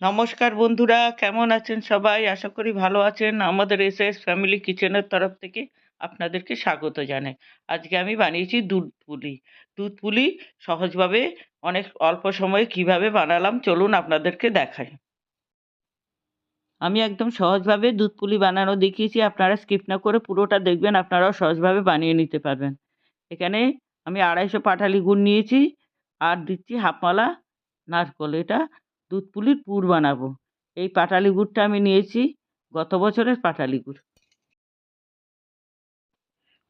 নমস্কার বন্ধুরা, কেমন আছেন সবাই? আশা করি ভালো আছেন। আমাদের এস এস ফ্যামিলি কিচেনের তরফ থেকে আপনাদেরকে স্বাগত জানাই। আজকে আমি বানিয়েছি দুধ পুলি। দুধ পুলি সহজভাবে অনেক অল্প সময়ে কীভাবে বানালাম চলুন আপনাদেরকে দেখাই। আমি একদম সহজভাবে দুধ পুলি বানানো দেখিয়েছি, আপনারা স্কিপ না করে পুরোটা দেখবেন, আপনারাও সহজভাবে বানিয়ে নিতে পারবেন। এখানে আমি আড়াইশো পাটালি গুড় নিয়েছি, আর দিচ্ছি হাফমালা নারকোল। এটা দুধ পুলির পুর বানাবো। এই পাটালি গুড়টা আমি নিয়েছি, গত বছরের পাটালি গুড়।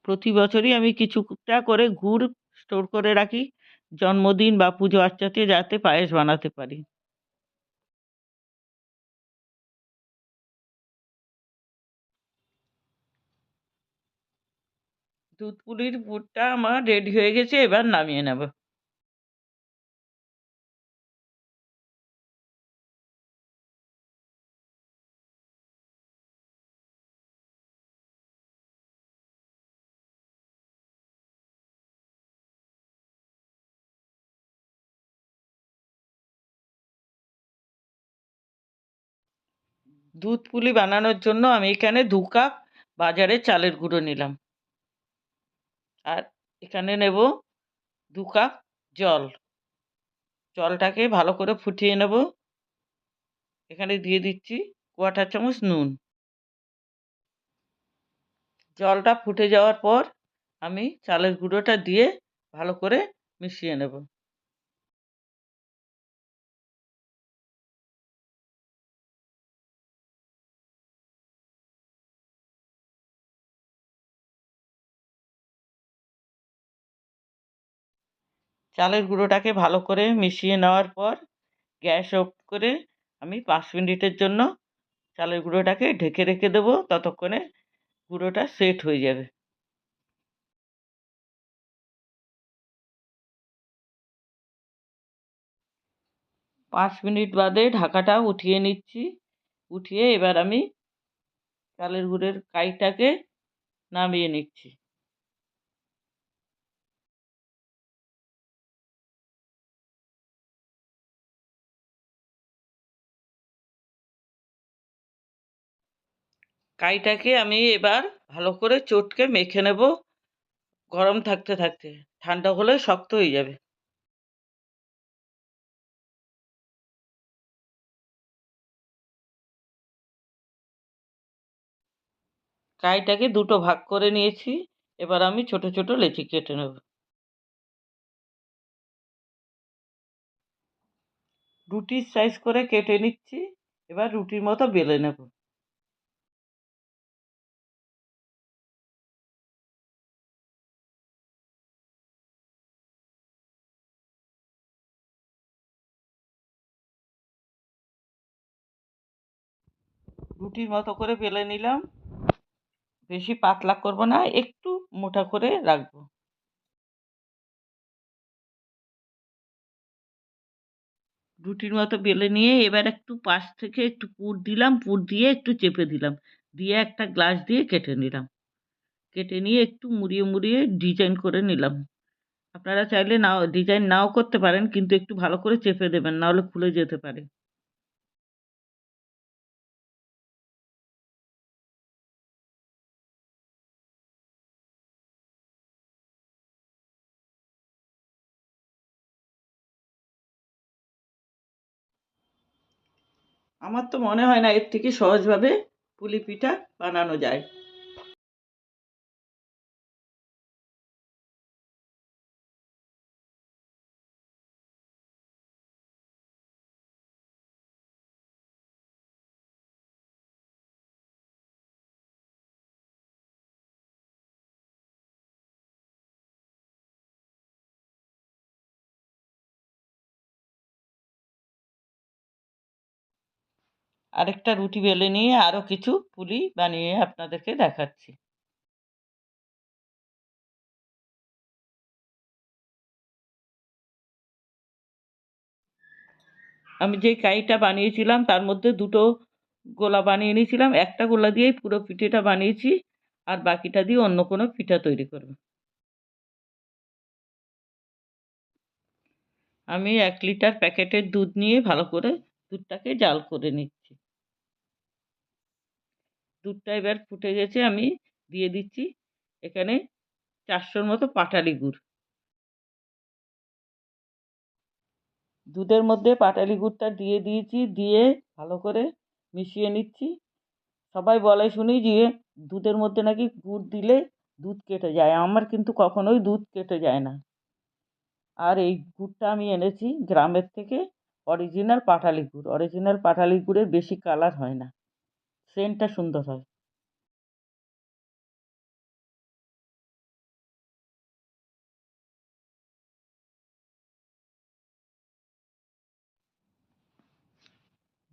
প্রতি বছরই আমি কিছুটা করে গুড় স্টোর করে রাখি, জন্মদিন বা পুজো আর্চাতে যাতে পায়েস বানাতে পারি। দুধ পুলির পুরটা আমার রেডি হয়ে গেছে, এবার নামিয়ে নেব। দুধ পুলি বানানোর জন্য আমি এখানে দু কাপ বাজারে চালের গুঁড়ো নিলাম। আর এখানে নেব দু কাপ জল। জলটাকে ভালো করে ফুটিয়ে নেব। এখানে দিয়ে দিচ্ছি কোয়াটার চামচ নুন। জলটা ফুটে যাওয়ার পর আমি চালের গুঁড়োটা দিয়ে ভালো করে মিশিয়ে নেব। চালের গুঁড়োটাকে ভালো করে মিশিয়ে নেওয়ার পর গ্যাস অফ করে আমি পাঁচ মিনিটের জন্য চালের গুঁড়োটাকে ঢেকে রেখে দেবো, ততক্ষণে গুঁড়োটা সেট হয়ে যাবে। পাঁচ মিনিট বাদে ঢাকাটা উঠিয়ে নিচ্ছি। উঠিয়ে এবার আমি চালের গুঁড়ের কাইটাকে নামিয়ে নিচ্ছি। কাইটাকে আমি এবার ভালো করে চটকে মেখে নেব গরম থাকতে থাকতে। ঠান্ডা হলে শক্ত হয়ে যাবে। কাইটাকে দুটো ভাগ করে নিয়েছি, এবার আমি ছোট ছোট লেচি কেটে নেব। রুটির সাইজ করে কেটে নিচ্ছি, এবার রুটির মতো বেলে নেব। রুটির মতো করে বেলে নিলাম। বেশি পাতলা করব না, একটু মোটা করে রাখব। রুটির মতো বেলে নিয়ে এবার একটু পাশ থেকে একটু পুর দিলাম, পুর দিয়ে একটু চেপে দিলাম। দিয়ে একটা গ্লাস দিয়ে কেটে নিলাম। কেটে নিয়ে একটু মুড়িয়ে মুড়িয়ে ডিজাইন করে নিলাম। আপনারা চাইলে নাও, ডিজাইন নাও করতে পারেন, কিন্তু একটু ভালো করে চেপে দেবেন, নাহলে খুলে যেতে পারে। আমার তো মনে হয় না এর থেকে সহজভাবে পুলি পিঠা বানানো যায়। আরেকটা রুটি বেলে নিয়ে আরও কিছু পুলি বানিয়ে আপনাদেরকে দেখাচ্ছি। আমি যেই কাইটা বানিয়েছিলাম, তার মধ্যে দুটো গোলা বানিয়ে নিয়েছিলাম। একটা গোলা দিয়েই পুরো পিঠেটা বানিয়েছি, আর বাকিটা দিয়ে অন্য কোনো পিঠা তৈরি করব। আমি এক লিটার প্যাকেটের দুধ নিয়ে ভালো করে দুধটাকে জাল করে নিচ্ছি। দুধটা এবার ফুটে গেছে, আমি দিয়ে দিচ্ছি এখানে চারশোর মতো পাটালি গুড়। দুধের মধ্যে পাটালি গুড়টা দিয়ে দিয়েছি, দিয়ে ভালো করে মিশিয়ে নিচ্ছি। সবাই বলে শুনি যে দুধের মধ্যে নাকি গুড় দিলে দুধ কেটে যায়, আমার কিন্তু কখনোই দুধ কেটে যায় না। আর এই গুড়টা আমি এনেছি গ্রামের থেকে অরিজিনাল পাটালি গুড়। অরিজিনাল পাটালি গুড়ের বেশি কালার হয় না। সেন্টটা সুন্দর হয়।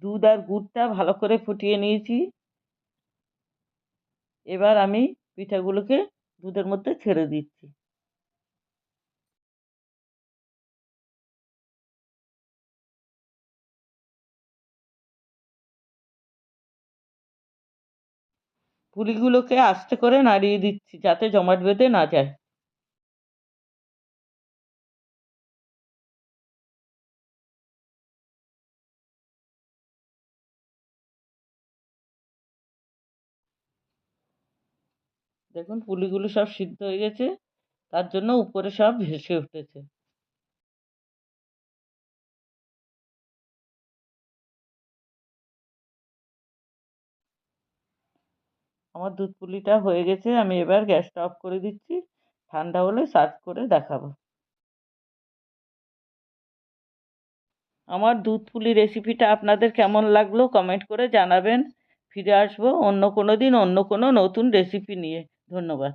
দুধ আর গুড়টা ভালো করে ফুটিয়ে নিয়েছি। এবার আমি পিঠাগুলোকে দুধের মধ্যে ছেড়ে দিচ্ছি। পুলিগুলোকে আস্তে করে নাড়িয়ে দিচ্ছি, যাতে জমাট বেঁধে না যায়। দেখুন, পুলিগুলো সব সিদ্ধ হয়ে গেছে। তার জন্য উপরে সব ভেসে উঠেছে। আমার দুধ পুলিটা হয়ে গেছে, আমি এবার গ্যাসটা অফ করে দিচ্ছি। ঠান্ডা হলে সার্ভ করে দেখাবো। আমার দুধ পুলি রেসিপিটা আপনাদের কেমন লাগল কমেন্ট করে জানাবেন। ফিরে আসব অন্য কোনো দিন, অন্য কোনো নতুন রেসিপি নিয়ে। ধন্যবাদ।